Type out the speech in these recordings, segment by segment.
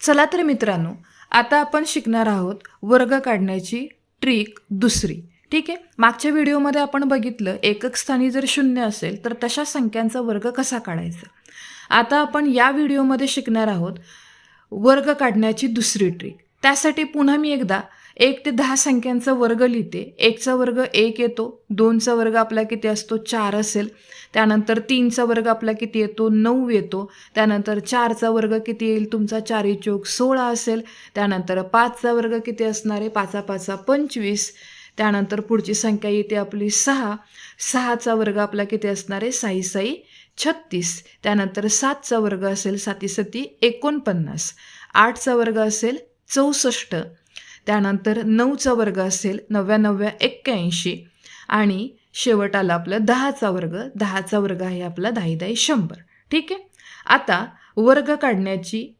चला तर मित्रांनो आता आपण शिकणार आहोत वर्ग काढण्याची ट्रिक दुसरी. ठीक आहे? मागच्या व्हिडिओमध्ये आपण बघितलं एकक स्थानी जर शून्य असेल तर तशा संख्यांचा वर्ग कसा काढायचा? आता आपण या व्हिडिओमध्ये शिकणार आहोत वर्ग काढण्याची दुसरी ट्रिक. त्यासाठी पुन्हा मी एकदा एक ते दहा संख्यांचा वर्ग लिहिते. एकचा वर्ग एक येतो. दोनचा वर्ग आपला किती असतो? चार असेल. त्यानंतर तीनचा वर्ग आपला किती येतो? नऊ येतो. त्यानंतर चारचा वर्ग किती येईल? तुमचा चारी चौक सोळा असेल. त्यानंतर पाचचा वर्ग किती असणार आहे? पाचा पाचा पंचवीस. त्यानंतर पुढची संख्या येते आपली सहा. सहाचा वर्ग आपला किती असणार आहे? साई साई छत्तीस. त्यानंतर सातचा वर्ग असेल साती सती एकोणपन्नास. आठचा वर्ग असेल चौसष्ट. त्यानंतर नऊचा वर्ग असेल नव्या नव्या एक्क्याऐंशी. आणि शेवट आला आपलं दहाचा वर्ग. दहाचा वर्ग आहे आपला दहा दाही शंभर. ठीक आहे? आता वर्ग काढण्याची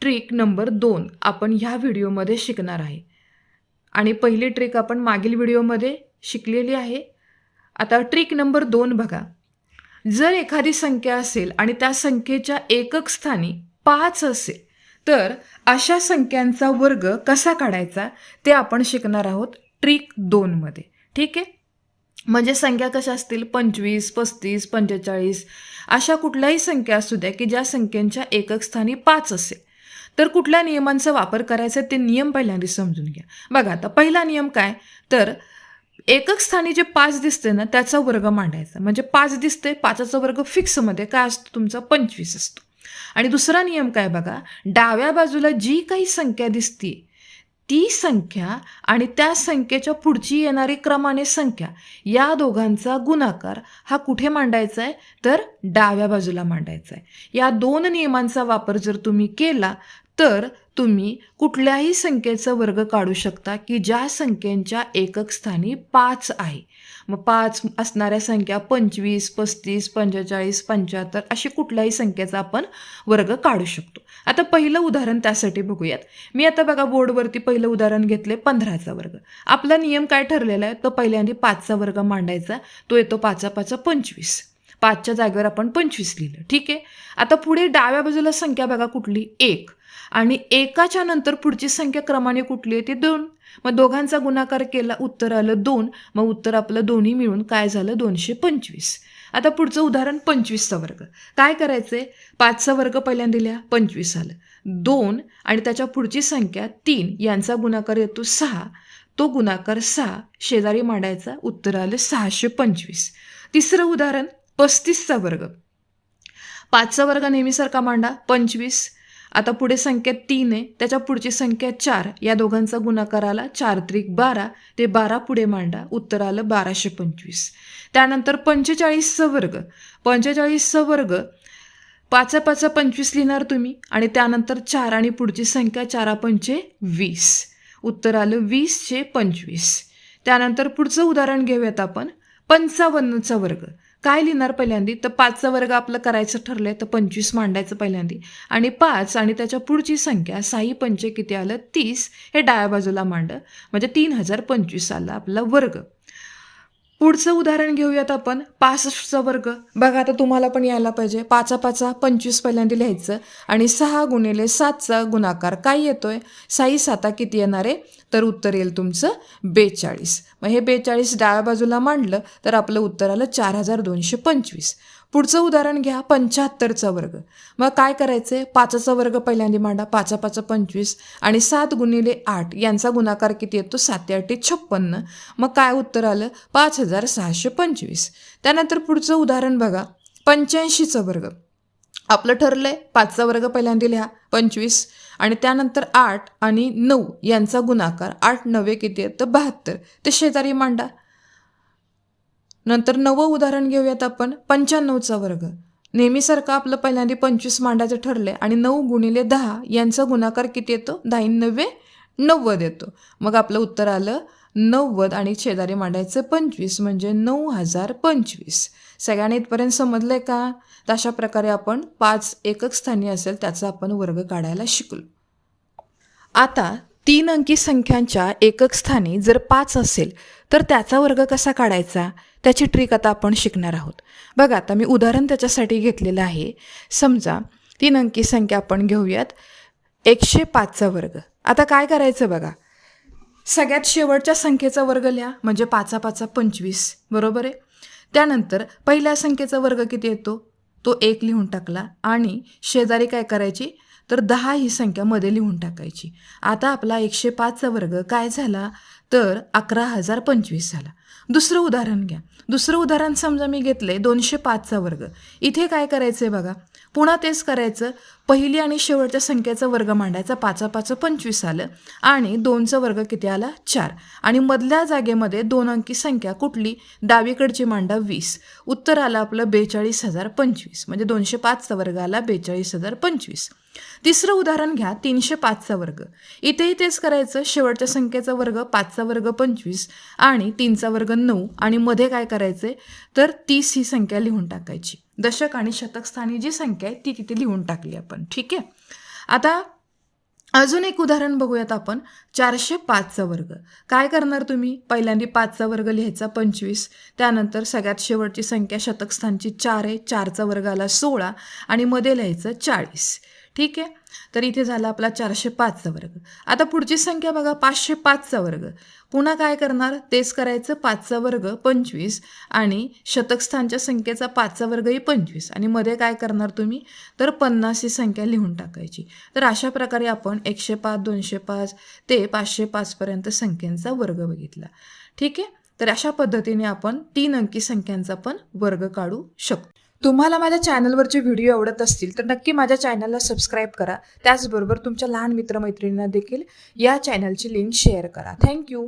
ट्रिक नंबर दोन आपण ह्या व्हिडिओमध्ये शिकणार आहे. आणि पहिली ट्रिक आपण मागील व्हिडिओमध्ये शिकलेली आहे. आता ट्रिक नंबर दोन बघा. जर एखादी संख्या असेल आणि त्या संख्येच्या एकक स्थानी पाच असेल तर अशा संख्यांचा वर्ग कसा काढायचा ते आपण शिकणार आहोत ट्रिक दोनमध्ये ठीक आहे? म्हणजे संख्या कशा असतील? पंचवीस पस्तीस पंचेचाळीस अशा कुठल्याही संख्या असू द्या की ज्या संख्यांच्या एकक स्थानी पाच असेल. तर कुठल्या नियमांचा वापर करायचा ते नियम पहिल्यांदा समजून घ्या. बघा आता पहिला नियम काय? तर एकक स्थानी जे पाच दिसते ना त्याचा वर्ग मांडायचा. म्हणजे पाच दिसते पाचाचा वर्ग फिक्समध्ये काय असतो तुमचा? पंचवीस असतो. आणि दुसरा नियम काय बघा? डाव्या बाजूला जी काही संख्या दिसते ती संख्या आणि त्या संख्येच्या पुढची येणारी क्रमाने संख्या या दोघांचा गुणाकार हा कुठे मांडायचा आहे? तर डाव्या बाजूला मांडायचा आहे. या दोन नियमांचा वापर जर तुम्ही केला तर तुम्ही कुठल्याही संख्येचा वर्ग काढू शकता की ज्या संख्येच्या एकक स्थानी पाच आहे. मग पाच असणाऱ्या संख्या पंचवीस पस्तीस पंचेचाळीस पंच्याहत्तर अशी कुठल्याही संख्येचा आपण वर्ग काढू शकतो. आता पहिलं उदाहरण त्यासाठी बघूयात. मी आता बघा बोर्डवरती पहिलं उदाहरण घेतले पंधराचा वर्ग. आपला नियम काय ठरलेला आहे? तो पहिल्यांदा पाचचा वर्ग मांडायचा. तो येतो पाचा पाचा पंचवीस. पाचच्या जागेवर आपण पंचवीस लिहिलं. ठीक आहे? आता पुढे डाव्या बाजूला संख्या बघा कुठली? एक. आणि एकाच्या नंतर पुढची संख्या क्रमाने कुठली आहे ती दोन. मग दोघांचा गुणाकार केला उत्तर आलं दोन. मग उत्तर आपलं दोन्ही मिळून काय झालं? दोनशे पंचवीस. आता पुढचं उदाहरण पंचवीसचा वर्ग. काय करायचंय? पाचचा वर्ग पहिल्यांदा दिल्या पंचवीस आलं दोन आणि त्याच्या पुढची संख्या तीन. यांचा गुणाकार येतो सहा. तो गुणाकार सहा. शेजारी मांडायचा उत्तर आलं सहाशे पंचवीस. तिसरं उदाहरण पस्तीसचा वर्ग. पाचचा वर्ग नेहमीसारखा मांडा पंचवीस. आता पुढे संख्या तीन आहे. त्याच्या पुढची संख्या चार. या दोघांचा गुणाकार आला चार त्रिक बारा. ते बारा पुढे मांडा. उत्तर आलं बाराशे पंचवीस. त्यानंतर पंचेचाळीसचा वर्ग. पंचेचाळीसचा वर्ग. पाचा पाचा पंचवीस लिहिणार तुम्ही. आणि त्यानंतर चार आणि पुढची संख्या चारा पंचे वीस. उत्तर आलं वीसशे पंचवीस. त्यानंतर पुढचं उदाहरण घेऊयात आपण. पंचावन्नचा वर्ग. काय लिहिणार पहिल्यांदी? तर पाचचा वर्ग आपलं करायचं ठरलंय तर पंचवीस मांडायचं पहिल्यांदी. आणि पाच आणि त्याच्या पुढची संख्या साई पंचे किती आलं? तीस. हे डाव्या बाजूला मांड. म्हणजे तीन हजार पंचवीस आलं आपला वर्ग. पुढचं उदाहरण घेऊयात आपण. पासष्टचा वर्ग. बघा आता तुम्हाला पण यायला पाहिजे. पाचा पाचा पंचवीस पहिल्यांदा लिहायचं आणि सहा गुणिले सातचा गुणाकार. काय येतोय? साई साता किती येणार? आहे तर उत्तर येईल तुमचं बेचाळीस. मग हे बेचाळीस डाव्या बाजूला मांडलं तर आपलं उत्तर आलं चार हजार दोनशे पंचवीस. पुढचं उदाहरण घ्या पंच्याहत्तरचा वर्ग. मग काय करायचं आहे पाचाचा वर्ग पहिल्यांदा मांडा. पाचा पाचा पंचवीस आणि सात गुणिले आठ. यांचा गुणाकार किती येतो? सात आठी छप्पन्न. मग काय उत्तर आलं? पाच हजार सहाशे पंचवीस. त्यानंतर पुढचं उदाहरण बघा. पंच्याऐंशीचा वर्ग. आपलं ठरलं आहे पाचचा वर्ग पहिल्यांदा लिहा. पंचवीस आणि त्यानंतर आठ आणि नऊ यांचा गुणाकार. आठ नवे किती आहेत? तर बहात्तर. ते शेजारी मांडा. नंतर नवं उदाहरण घेऊयात आपण पंच्याण्णवचा वर्ग. नेहमीसारखं आपलं पहिल्यांदा पंचवीस मांडायचं ठरलं आणि नऊ गुणिले दहा यांचा गुणाकार किती येतो? दहा नव्वे नव्वद येतो. मग आपलं उत्तर आलं नव्वद आणि शेजारी मांडायचं पंचवीस म्हणजे नऊ हजार पंचवीस. सगळ्यांनी इथपर्यंत समजलं आहे का? तर अशा प्रकारे आपण पाच एकक स्थानी असेल त्याचा आपण वर्ग काढायला शिकलो. आता तीन अंकी संख्यांच्या एकक स्थानी जर पाच असेल तर त्याचा वर्ग कसा काढायचा? त्याची ट्रिक आता आपण शिकणार आहोत. बघा आता मी उदाहरण त्याच्यासाठी घेतलेलं आहे. समजा तीन अंकी संख्या आपण घेऊयात. एकशे पाचचा वर्ग. आता काय करायचं बघा? सगळ्यात शेवटच्या संख्येचा वर्ग लिहा म्हणजे पाचा पाचा पंचवीस. बरोबर आहे? त्यानंतर पहिल्या संख्येचा वर्ग किती येतो? तो एक लिहून टाकला. आणि शेजारी काय करायची? तर दहा ही संख्या मध्ये लिहून टाकायची. आता आपला एकशे पाचचा वर्ग काय झाला? तर अकरा हजार पंचवीस झाला. दुसरं उदाहरण घ्या. दुसरं उदाहरण समजा मी घेतलंय दोनशे पाचचा वर्ग. इथे काय करायचं आहे बघा. पुन्हा तेच करायचं. पहिली आणि शेवटच्या संख्येचा वर्ग मांडायचा. पाचा पाच पंचवीस आलं. आणि दोनचा वर्ग किती आला? चार. आणि मधल्या जागेमध्ये दोन अंकी संख्या कुठली? डावीकडची मांडा वीस. उत्तर आलं आपलं बेचाळीस हजार पंचवीस. म्हणजे दोनशे पाचचा वर्ग आला बेचाळीस हजार पंचवीस. तिसरं उदाहरण घ्या. तीनशे पाचचा वर्ग. इथेही तेच करायचं. शेवटच्या संख्येचा वर्ग पाच पाचचा वर्ग पंचवीस आणि तीनचा वर्ग नऊ आणि मध्ये काय करायचे तर तीस ही संख्या लिहून टाकायची. दशक आणि शतकस्थानी जी संख्या आहे ती तिथे लिहून टाकली आपण. ठीक आहे? आता अजून एक उदाहरण बघूयात आपण. चारशे पाचचा वर्ग. काय करणार तुम्ही? पहिल्यांदा पाचचा वर्ग लिहायचा पंचवीस. त्यानंतर सगळ्यात शेवटची संख्या शतकस्थानची चार आहे. चारचा वर्ग आला सोळा आणि मध्ये लिहायचं चाळीस. ठीक आहे? तर इथे झाला आपला चारशे पाचचा वर्ग. आता पुढची संख्या बघा पाचशे पाचचा वर्ग. पुन्हा काय करणार? तेच करायचं पाचचा वर्ग पंचवीस आणि शतकस्थानच्या संख्येचा पाचचा वर्गही पंचवीस. आणि मध्ये काय करणार तुम्ही? तर पन्नास ही संख्या लिहून टाकायची. तर अशा प्रकारे आपण एकशे पाच दोनशे पाच ते पाचशे पाचपर्यंत संख्यांचा वर्ग बघितला. ठीक आहे? तर अशा पद्धतीने आपण तीन अंकी संख्यांचा पण वर्ग काढू शकतो. तुम्हाला माझ्या चॅनलवरचे व्हिडिओ आवडत असतील तर नक्की माझ्या चॅनलला सबस्क्राईब करा. त्याचबरोबर तुमच्या लहान मित्रमैत्रिणींना देखील या चॅनलची लिंक शेअर करा. Thank you